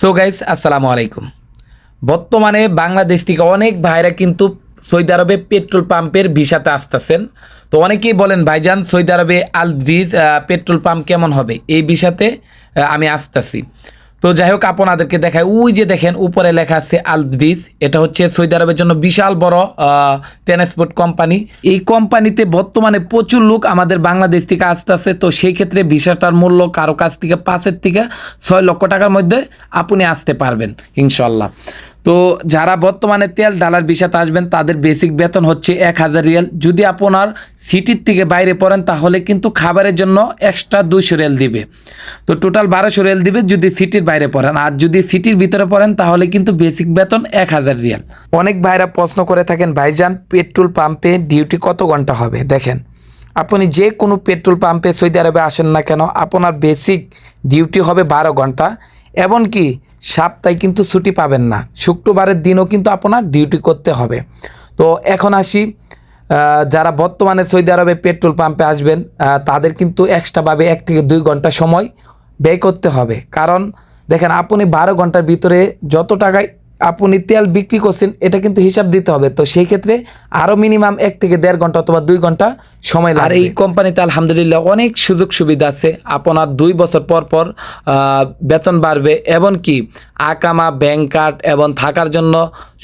So guys আসসালামু আলাইকুম। বর্তমানে বাংলাদেশ থেকে অনেক ভাইরা কিন্তু সৌদি আরবে পেট্রোল পাম্পের ভিসাতে আসতেছেন। তো অনেকেই বলেন, ভাইজান, সৌদি আরবে আল ব্রিজ পেট্রোল পাম্প কেমন হবে? এই ভিসাতে আমি আসতেছি। তো যাই হোক আপনাদেরকে দেখায় ওই যে দেখেন, উপরে লেখা আছে আল ব্রিজ এটা হচ্ছে সৌদি আরবের জন্য বিশাল বড় ট্রান্সপোর্ট কোম্পানি এই কোম্পানিতে বর্তমানে প্রচুর লোক আমাদের বাংলাদেশ থেকে আসতে আসে তো সেই ক্ষেত্রে ভিসাটার মূল্য কারও কাছ থেকে পাঁচের থেকে ছয় লক্ষ টাকার মধ্যে আপনি আসতে পারবেন, ইনশাল্লাহ। তো যারা বর্তমানে তেল ডালার বিষাতে আসবেন, তাদের বেসিক বেতন হচ্ছে এক হাজার রিয়াল। যদি আপনার সিটির থেকে বাইরে পড়েন, তাহলে কিন্তু খাবারের জন্য এক্সট্রা দুইশো রিয়াল দিবে। তো টোটাল বারোশো রিয়াল দিবে যদি সিটির বাইরে পড়েন। আর যদি সিটির ভিতরে পড়েন, তাহলে কিন্তু বেসিক বেতন এক হাজার রিয়াল। অনেক ভাইরা প্রশ্ন করে থাকেন, ভাইজান, পেট্রোল পাম্পে ডিউটি কত ঘণ্টা হবে? দেখেন, আপনি যে কোনো পেট্রোল পাম্পে সৌদি আরবে আসেন না কেন, আপনার বেসিক ডিউটি হবে বারো ঘণ্টা। এমনকি সপ্তাহে কিন্তু ছুটি পাবেন না। শুক্রবারের দিনও কিন্তু আপনার ডিউটি করতে হবে। তো এখন আসি যারা বর্তমানে সৌদি আরবে পেট্রোল পাম্পে আসবেন তাদের কিন্তু এক্সট্রাভাবে এক থেকে দুই ঘণ্টা সময় ব্যয় করতে হবে। কারণ, দেখেন, আপনি বারো ঘণ্টার ভিতরে যত টাকায় আপনি তেল বিক্রি করছেন এটা কিন্তু হিসাব দিতে হবে। তো সেই ক্ষেত্রে আরও মিনিমাম এক থেকে দেড় ঘণ্টা অথবা দুই ঘণ্টা সময় লাগে আর এই কোম্পানিতে আলহামদুলিল্লাহ অনেক সুযোগ সুবিধা আছে। আপনার দুই বছর পর পর বেতন বাড়বে এবং কি আকামা ব্যাংক কার্ড এবং থাকার জন্য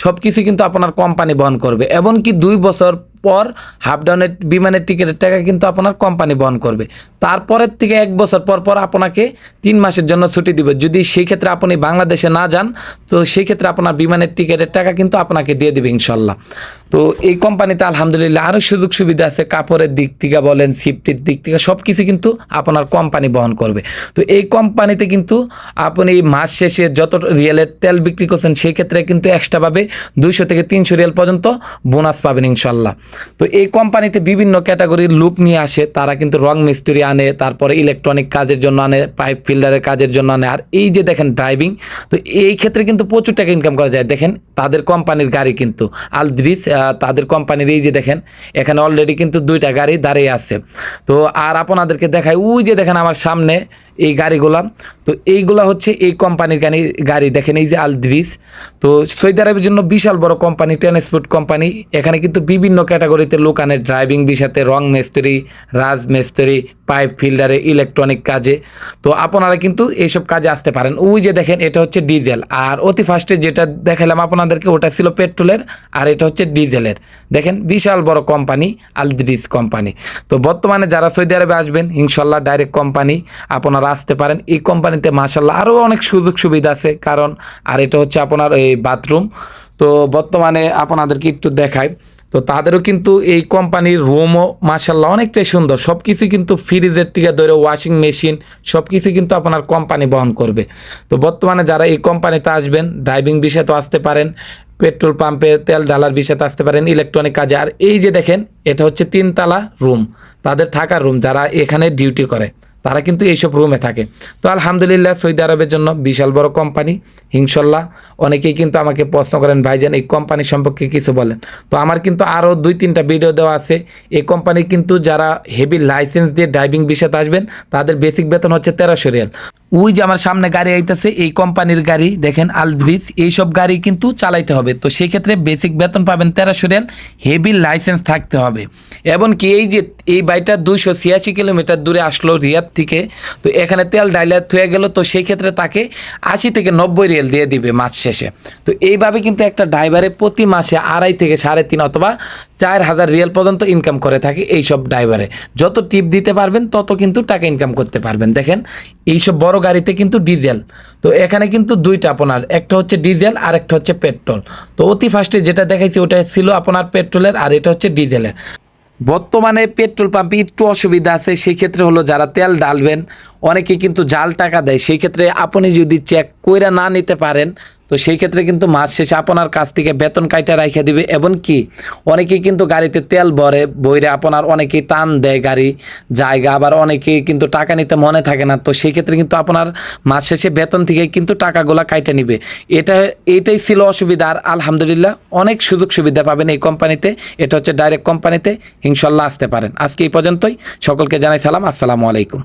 সব কিছু কিন্তু আপনার কোম্পানি বহন করবে। এমনকি দুই বছর পর হাফ ডাউনের বিমানের টিকিটের টাকা কিন্তু আপনার কোম্পানি বহন করবে। তারপরের থেকে এক বছর পর পর আপনাকে তিন মাসের জন্য ছুটি দিবে। যদি সেই ক্ষেত্রে আপনি বাংলাদেশে না যান, তো সেই ক্ষেত্রে আপনার বিমানের টিকিটের টাকা কিন্তু আপনাকে দিয়ে দেবে ইনশাল্লাহ। তো এই কোম্পানিতে আলহামদুলিল্লাহ আরও সুযোগ সুবিধা আছে কাপড়ের দিক থেকে বলেন সিফটির দিক থেকে সব কিছু কিন্তু আপনার কোম্পানি বহন করবে। তো এই কোম্পানিতে কিন্তু আপনি মাস শেষে যত রিয়েলের তেল বিক্রি করছেন সেই ক্ষেত্রে কিন্তু এক্সট্রাভাবে দুইশো থেকে তিনশো রিয়েল পর্যন্ত বোনাস পাবেন ইনশাল্লাহ। তো এই কোম্পানিতে বিভিন্ন ক্যাটাগরির লুক নিয়ে আসে তারা কিন্তু রং মিস্ত্রি আনে তারপরে ইলেকট্রনিক কাজের জন্য আনে পাইপ ফিল্ডারের কাজের জন্য আনে আর এই যে দেখেন ড্রাইভিং তো এই ক্ষেত্রে কিন্তু প্রচুর টাকা ইনকাম করা যায়। দেখেন তাদের কোম্পানির গাড়ি কিন্তু আলদ্রিস আহ, তাদের কোম্পানির এই যে দেখেন, এখানে অলরেডি কিন্তু দুইটা গাড়ি দাঁড়িয়ে আছে। তো আর আপনাদেরকে দেখায় ওই যে দেখেন আমার সামনে এই গাড়িগুলা। তো এইগুলা হচ্ছে এই কোম্পানির গাড়ি গাড়ি। দেখেন এই যে আলদ্রিস। তো সৌদি আরবের জন্য বিশাল বড় কোম্পানি ট্রান্সপোর্ট কোম্পানি। এখানে কিন্তু বিভিন্ন ক্যাটাগরিতে লোক আনে। ড্রাইভিং বিষয়তে রং মিস্ত্রি, রাজ মিস্ত্রি পাইপ ফিল্ডারে ইলেকট্রনিক কাজে। তো আপনারা কিন্তু এইসব কাজে আসতে পারেন। ওই যে দেখেন, এটা হচ্ছে ডিজেল। আর অতি ফার্স্টে যেটা দেখালাম আপনাদেরকে, ওটা ছিল পেট্রোলের, আর এটা হচ্ছে ডিজেলের। দেখেন, বিশাল বড় কোম্পানি, আলদ্রিস কোম্পানি। তো বর্তমানে যারা সৌদি আরবে আসবেন, ইনশাল্লাহ ডাইরেক্ট কোম্পানি, আপনারা আসতে পারেন। এই কোম্পানিতে মাসাল্লাহ আরও অনেক সুযোগ সুবিধা আছে। কারণ, আর এটা হচ্ছে আপনার এই বাথরুম। তো বর্তমানে আপনাদেরকে একটু দেখাই। তো তাদেরও কিন্তু এই কোম্পানির রুমও মাসাল্লাহ অনেকটাই সুন্দর। সব কিছু কিন্তু ফ্রিজের থেকে ধরে ওয়াশিং মেশিন সব কিছু কিন্তু আপনার কোম্পানি বহন করবে। তো বর্তমানে যারা এই কোম্পানিতে আসবেন ড্রাইভিং বিষয়ে তো আসতে পারেন, পেট্রোল পাম্পে তেল ডালার বিষয়তে আসতে পারেন ইলেকট্রনিক কাজে। আর এই যে দেখেন, এটা হচ্ছে তিনতলা রুম। তাদের থাকার রুম যারা এখানে ডিউটি করে। তারা কিন্তু এইসব রুমে থাকে। তো আলহামদুলিল্লাহ, সৌদি আরবের জন্য বিশাল বড় কোম্পানি হিংসল্লাহ অনেকেই কিন্তু আমাকে প্রশ্ন করেন ভাইজান এই কোম্পানি সম্পর্কে কিছু বলেন? তো আমার কিন্তু আরও দুই, তিনটা ভিডিও দেওয়া আছে। এই কোম্পানি কিন্তু যারা হেভি লাইসেন্স দিয়ে ড্রাইভিং বিষয়তে আসবেন, তাদের বেসিক বেতন হচ্ছে তেরোশো রিয়াল। ওই যে আমার সামনে গাড়ি আইতেছে, এই কোম্পানির গাড়ি, দেখেন আলব্রিজ এইসব গাড়ি কিন্তু চালাইতে হবে। তো সেই ক্ষেত্রে বেসিক বেতন পাবেন তেরোশো রিয়াল হেভি লাইসেন্স থাকতে হবে। এমনকি এই যে এই বাইটা দুশো ছিয়াশি কিলোমিটার দূরে আসলো রিয়াদ থেকে, তো এখানে তেল ডাইলার থয়ে গেল, তো সেই ক্ষেত্রে তাকে আশি থেকে নব্বই রিয়াল দিয়ে দিবে মাস শেষে। তো এইভাবে কিন্তু একটা ড্রাইভারে প্রতি মাসে আড়াই থেকে সাড়ে তিন অথবা চার হাজার রিয়াল পর্যন্ত ইনকাম করে থাকে এইসব ড্রাইভারে যত টিপ দিতে পারবেন, তত কিন্তু টাকা ইনকাম করতে পারবেন। দেখেন, এইসব বড় গাড়িতে কিন্তু ডিজেল তো এখানে কিন্তু দুইটা আপনার, একটা হচ্ছে ডিজেল আর একটা হচ্ছে পেট্রোল তো অতি ফার্স্টে যেটা দেখাইছি, ওটা ছিল আপনার পেট্রোলের আর এটা হচ্ছে ডিজেলের বর্তমানে পেট্রোল পাম্পে একটু অসুবিধা আছে সেই ক্ষেত্রে হলো যারা তেল ডালবেন অনেকে কিন্তু জাল টাকা দেয়। সেই ক্ষেত্রে আপনি যদি চেক কইরা না নিতে পারেন তো সেই ক্ষেত্রে কিন্তু মাস শেষে আপনার কাছ থেকে বেতন কাইটা রাইখা দিবে। এবং কি অনেকেই কিন্তু গাড়িতে তেল ভরে, বইরে আপনার অনেকেই টান দেয় গাড়ি জায়গা, আবার অনেকেই কিন্তু টাকা নিতে মনে থাকে না। তো সেই ক্ষেত্রে কিন্তু আপনার মাস শেষে বেতন থেকে কিন্তু টাকাগুলা কাইটা নিবে। এটা, এটাই ছিল অসুবিধা। আর আলহামদুলিল্লাহ অনেক সুযোগ সুবিধা পাবেন এই কোম্পানিতে। এটা হচ্ছে ডাইরেক্ট কোম্পানিতে। ইনশাল্লাহ আসতে পারেন। আজকে এই পর্যন্তই। সকলকে জানাই সালাম। আসসালামু আলাইকুম।